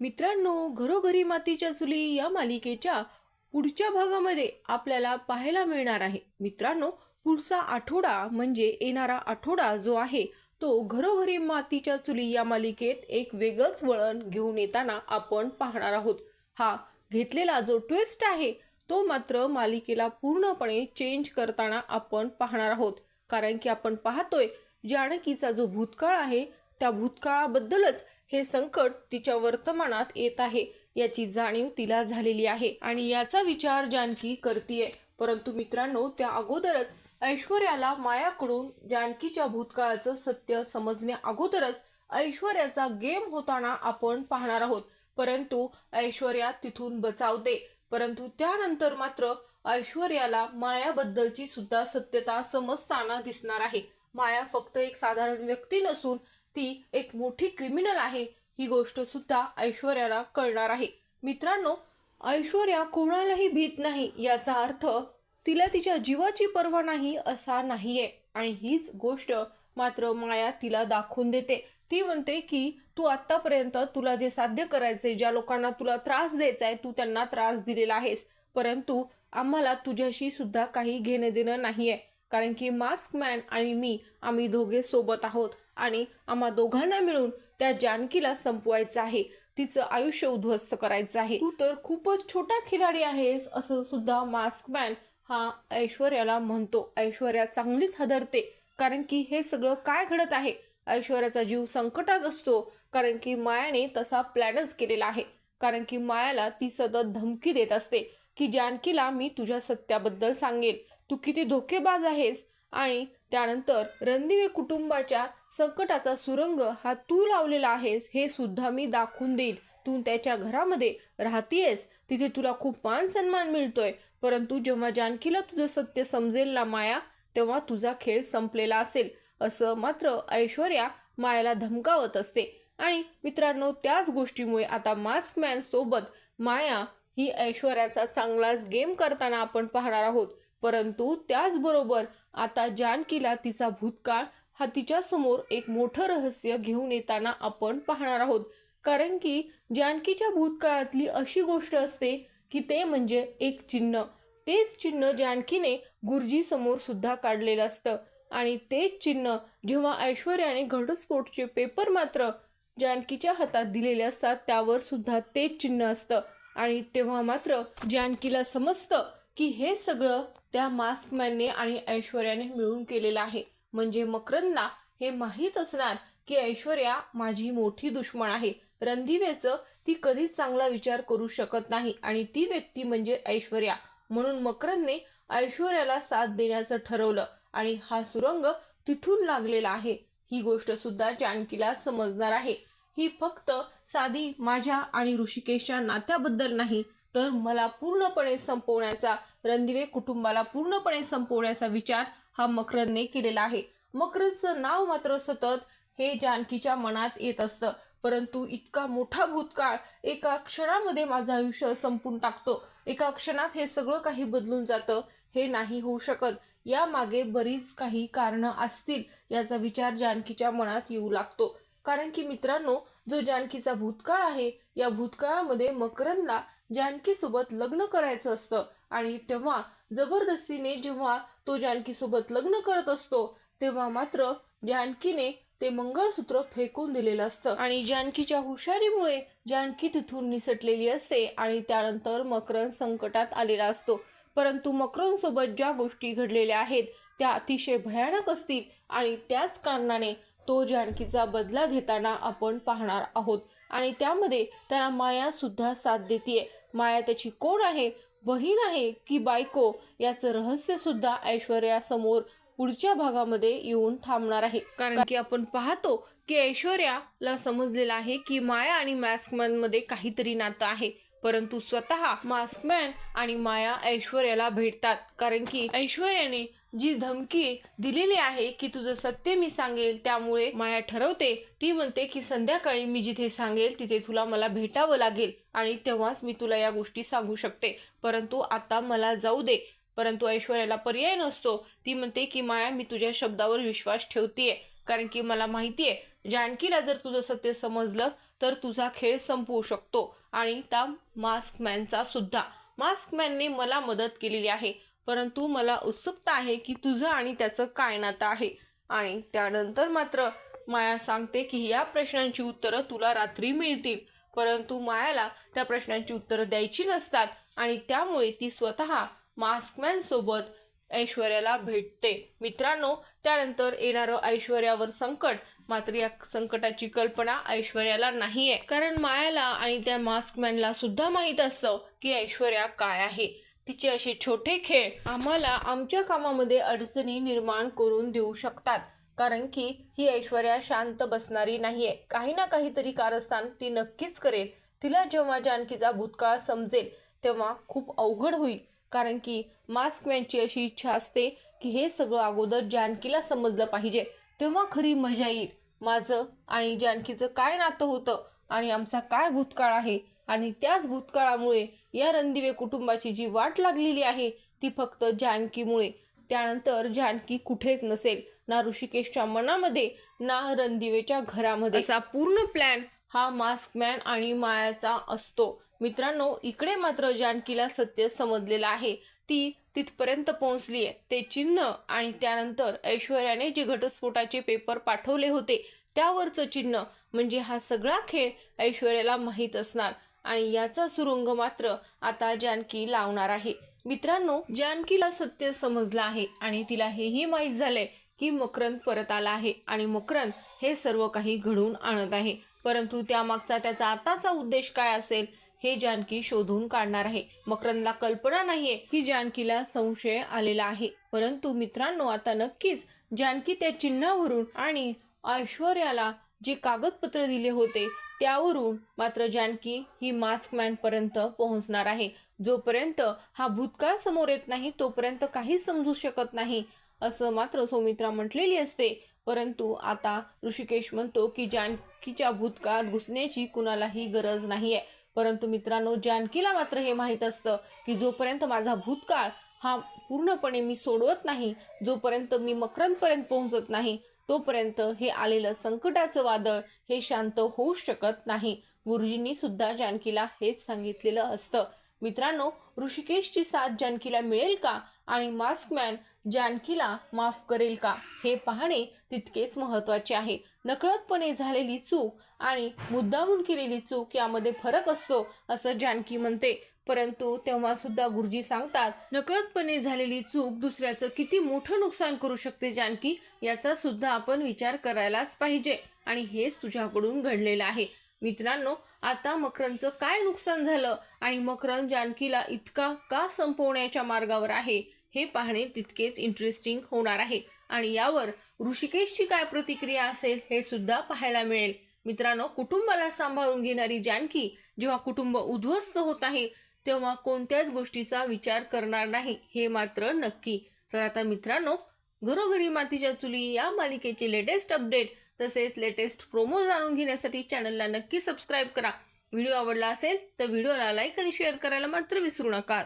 मित्रांनो घरोघरी मातीच्या चुली या मालिकेच्या पुढच्या भागामध्ये आपल्याला पाहायला मिळणार आहे. मित्रांनो पुढचा आठवडा म्हणजे येणारा आठवडा जो आहे तो घरोघरी मातीच्या चुली या मालिकेत एक वेगळंच वळण घेऊन येताना आपण पाहणार आहोत. हा घेतलेला जो ट्विस्ट आहे तो मात्र मालिकेला पूर्णपणे चेंज करताना आपण पाहणार आहोत. कारण की आपण पाहतोय जानकीचा जो भूतकाळ आहे त्या भूतकाळाबद्दलच हे संकट तिच्या वर्तमानात येत आहे. याची जाणीव तिला झालेली आहे आणि याचा विचार जानकी करतीये. परंतु मित्रांनो त्या अगोदरच ऐश्वर्याला मायाकडून जानकीच्या भूतकाळाचं सत्य समजण्या अगोदरच ऐश्वर्याचा गेम होताना आपण पाहणार आहोत. परंतु ऐश्वर्या तिथून बचावते. परंतु त्यानंतर मात्र ऐश्वर्याला मायाबद्दलची सुद्धा सत्यता समजताना दिसणार आहे. माया फक्त एक साधारण व्यक्ती नसून ती एक मोठी क्रिमिनल आहे. ही गोष्ट सुद्धा ऐश्वर्याला कळणार आहे. मित्रांनो ऐश्वर्या कोणालाही भीत नाही याचा अर्थ तिला तिच्या जीवाची पर्वा नाही असा नाहीये. आणि हीच गोष्ट मात्र माया तिला दाखवून देते. ती म्हणते की तू आतापर्यंत तुला जे साध्य करायचे ज्या लोकांना तुला त्रास द्यायचा आहे तू त्यांना त्रास दिलेला आहेस. परंतु आम्हाला तुझ्याशी सुद्धा काही घेणं देणं नाहीये. कारण की मास्क मॅन आणि मी आम्ही दोघे सोबत आहोत. आणि आम्हा दोघांना मिळून त्या जानकीला संपवायचं आहे. तिचं आयुष्य उद्ध्वस्त करायचं आहे. तू तर खूपच छोटा खिलाडी आहेस असं सुद्धा मास्कमॅन हा ऐश्वर्याला म्हणतो. ऐश्वर्या चांगलीच हदरते कारण की हे सगळं काय घडत आहे? ऐश्वर्याचा जीव संकटात असतो कारण की मायाने तसा प्लॅनच केलेला आहे. कारण की मायाला ती सतत धमकी देत असते की जानकीला मी तुझ्या सत्याबद्दल सांगेन. तू किती धोकेबाज आहेस आणि त्यानंतर रणदिवे कुटुंबाच्या संकटाचा सुरंग हा तू लावलेला आहेस हे सुद्धा मी दाखवून देईन. तू त्याच्या घरामध्ये राहतीयस तिथे तुला खूप मान सन्मान मिळतोय. परंतु जेव्हा जानकीला तुझं सत्य समजेल ना माया तेव्हा तुझा खेळ संपलेला असेल. असं मात्र ऐश्वर्या मायाला धमकावत असते. आणि मित्रांनो त्याच गोष्टीमुळे आता मास्क मॅन सोबत माया ही ऐश्वर्याचा चांगलाच गेम करताना आपण पाहणार आहोत. परंतु त्याचबरोबर आता जानकीला तिचा भूतकाळ हा तिच्या समोर एक मोठं रहस्य घेऊन येताना आपण पाहणार आहोत. कारण की जानकीच्या भूतकाळातली अशी गोष्ट असते की ते म्हणजे एक चिन्ह. तेच चिन्ह जानकीने गुरुजी समोर सुद्धा काढलेलं असतं. आणि तेच चिन्ह जेव्हा ऐश्वर्याने घटस्फोटचे पेपर मात्र जानकीच्या हातात दिलेले असतात त्यावर सुद्धा तेच चिन्ह असतं. आणि तेव्हा मात्र जानकीला समजतं की हे सगळं त्या मास्कमॅनने आणि ऐश्वर्याने मिळून केलेलं आहे. म्हणजे मकरंदला हे माहीत असणार की ऐश्वर्या माझी मोठी दुश्मन आहे. रणधिवेचं ती कधीच चांगला विचार करू शकत नाही आणि ती व्यक्ती म्हणजे ऐश्वर्या. म्हणून मकरंदने ऐश्वर्याला साथ देण्याचं ठरवलं आणि हा सुरंग तिथून लागलेला आहे. ही गोष्ट सुद्धा जानकीला समजणार आहे. ही फक्त साधी माझ्या आणि ऋषिकेशच्या नात्याबद्दल नाही तर मला पूर्णपणे संपवण्याचा रणदिवे कुटुंबाला पूर्णपणे संपवण्याचा विचार हा मकरंदने केलेला आहे. मकरंदचं नाव मात्र सतत हे जानकीच्या मनात येत असतं. परंतु इतका मोठा भूतकाळ एका क्षणामध्ये माझं आयुष्य संपून टाकतो. एका क्षणात हे सगळं काही बदलून जातं हे नाही होऊ शकत. यामागे बरीच काही कारणं असतील याचा विचार जानकीच्या मनात येऊ लागतो. कारण की मित्रांनो जो जानकीचा भूतकाळ आहे या भूतकाळामध्ये मकरंदला जानकीसोबत लग्न करायचं असतं. आणि तेव्हा जबरदस्तीने जेव्हा तो जानकीसोबत लग्न करत असतो तेव्हा मात्र जानकीने ते मंगळसूत्र फेकून दिलेलं असतं. आणि जानकीच्या हुशारीमुळे जानकी तिथून निसटलेली असते आणि त्यानंतर मकरंद संकटात आलेला असतो. परंतु मकरनसोबत ज्या गोष्टी घडलेल्या आहेत त्या अतिशय भयानक असतील. आणि त्याच कारणाने तो जानकीचा बदला घेताना आपण पाहणार आहोत. आणि त्यामध्ये त्याला माया सुद्धा साथ देते माया त्याची कोण आहे? बहीण आहे की बायको? याचं रहस्य सुद्धा ऐश्वर्या समोर पुढच्या भागामध्ये येऊन थांबणार आहे. कारण की आपण पाहतो की ऐश्वर्याला समजलेलं आहे की माया आणि मॅस्कमनमध्ये काहीतरी नातं आहे. परंतु स्वतः मास्कमॅन आणि माया ऐश्वर्याला भेटतात. कारण की ऐश्वर्याने जी धमकी दिलेली आहे की तुझं सत्य मी सांगेल त्यामुळे माया ठरवते. ती म्हणते की संध्याकाळी मी जिथे सांगेल तिथे तुला मला भेटावं लागेल आणि तेव्हाच मी तुला या गोष्टी सांगू शकते. परंतु आता मला जाऊ दे. परंतु ऐश्वर्याला पर्याय नसतो. ती म्हणते की माया मी तुझ्या शब्दावर विश्वास ठेवतीये. कारण की मला माहितीये जानकीला जर तुझं सत्य समजलं तर तुझा खेळ संपवू शकतो. आणि त्या मास्कमॅनचा सुद्धा. मास्कमॅनने मला मदत केलेली आहे. परंतु मला उत्सुकता आहे की तुझं आणि त्याचं काय नातं आहे? आणि त्यानंतर मात्र माया सांगते की या प्रश्नांची उत्तरं तुला रात्री मिळतील. परंतु मायाला त्या प्रश्नांची उत्तरं द्यायची नसतात आणि त्यामुळे ती स्वतः मास्कमॅनसोबत ऐश्वर्याला भेटते. मित्रांनो त्यानंतर येणारं ऐश्वर्यावर संकट. मात्र या संकटाची कल्पना ऐश्वर्याला नाही आहे कारण मायाला आणि त्या मास्कमॅनला सुद्धा माहीत असतं की ऐश्वर्या काय आहे. तिचे असे छोटे खेळ आम्हाला आमच्या कामामध्ये अडचणी निर्माण करून देऊ शकतात. कारण की ही ऐश्वर्या शांत बसणारी नाही आहे काही ना काहीतरी कारस्थान ती नक्कीच करेल. तिला जेव्हा जानकीचा भूतकाळ समजेल तेव्हा खूप अवघड होईल. कारण की मास्कमॅनची अशी इच्छा असते की हे सगळं अगोदर जानकीला समजलं पाहिजे. तेव्हा खरी मजा येईल. माझं आणि जानकीचं काय नातं होतं आणि आमचा काय भूतकाळ आहे आणि त्याच भूतकाळामुळे या रणदिवे कुटुंबाची जी वाट लागलेली आहे ती फक्त जानकीमुळे. त्यानंतर जानकी कुठेच नसेल ना ऋषिकेशच्या मनामध्ये ना रणदिवेच्या घरामध्ये. असा पूर्ण प्लॅन हा मास्कमॅन आणि मायाचा असतो. मित्रांनो इकडे मात्र जानकीला सत्य समजलेलं आहे. ती तिथपर्यंत पोहोचली आहे ते चिन्ह आणि त्यानंतर ऐश्वर्याने जे घटस्फोटाचे पेपर पाठवले होते त्यावरचं चिन्ह म्हणजे हा सगळा खेळ ऐश्वर्याला माहीत असणार. आणि याचा सुरुंग मात्र आता जानकी लावणार आहे. मित्रांनो जानकीला सत्य समजलं आहे आणि तिला हेही माहीत झालंय की मकरंद परत आला आहे आणि मकरंद हे सर्व काही घडवून आणत आहे. परंतु त्यामागचा त्याचा आताचा उद्देश काय असेल हे जानकी शोधून काढणार आहे. मकरंदला कल्पना नाहीये की जानकीला संशय आलेला आहे. परंतु मित्रांनो आता नक्कीच जानकी त्या चिन्हावरून आणि ऐश्वर्याला जे कागदपत्र दिले होते त्यावरून मात्र जानकी ही मास्कमॅन पर्यंत पोहोचणार आहे. जोपर्यंत हा भूतकाळ समोर येत नाही तोपर्यंत काहीच समजू शकत नाही असं मात्र सौमित्रा म्हटलेली असते. परंतु आता ऋषिकेश म्हणतो की जानकीच्या भूतकाळात घुसण्याची कुणालाही गरज नाही आहे परंतु मित्रांनो जानकीला मात्र हे माहीत असतं की जोपर्यंत माझा भूतकाळ हा पूर्णपणे मी सोडवत नाही जोपर्यंत मी मकरंदपर्यंत पोहोचत नाही तोपर्यंत हे आलेलं संकटाचं वादळ हे शांत होऊ शकत नाही. गुरुजींनी सुद्धा जानकीला हेच सांगितलेलं असतं. मित्रांनो ऋषिकेशची साथ जानकीला मिळेल का? आणि मास्कमॅन जानकीला माफ करेल का? हे पाहणे तितकेच महत्त्वाचे आहे. नकळतपणे झालेली चूक आणि मुद्दामून केलेली चूक यामध्ये फरक असतो असं जानकी म्हणते. परंतु तेव्हा सुद्धा गुरुजी सांगतात नकळतपणे झालेली चूक दुसऱ्याचं किती मोठं नुकसान करू शकते जानकी याचा सुद्धा आपण विचार करायलाच पाहिजे. आणि हेच तुझ्याकडून घडलेलं आहे. मित्रांनो आता मकरंदचं काय नुकसान झालं आणि मकरंद जानकीला इतका का संपवण्याच्या मार्गावर आहे हे पाहणे तितकेच इंटरेस्टिंग होणार आहे. आणि यावर ऋषिकेशची काय प्रतिक्रिया असेल हे सुद्धा पाहायला मिळेल. मित्रांनो कुटुंबाला सांभाळून घेणारी जानकी जेव्हा कुटुंब उद्ध्वस्त होत आहे तेव्हा कोणत्याच गोष्टीचा विचार करणार नाही हे मात्र नक्की. तर आता मित्रांनो घरोघरी मातीच्या चुली या मालिकेचे लेटेस्ट अपडेट तसेच लेटेस्ट प्रोमो जाणून घेण्यासाठी चॅनलला नक्की सबस्क्राईब करा. व्हिडिओ आवडला असेल तर व्हिडिओला लाईक आणि शेअर करायला मात्र विसरू नका.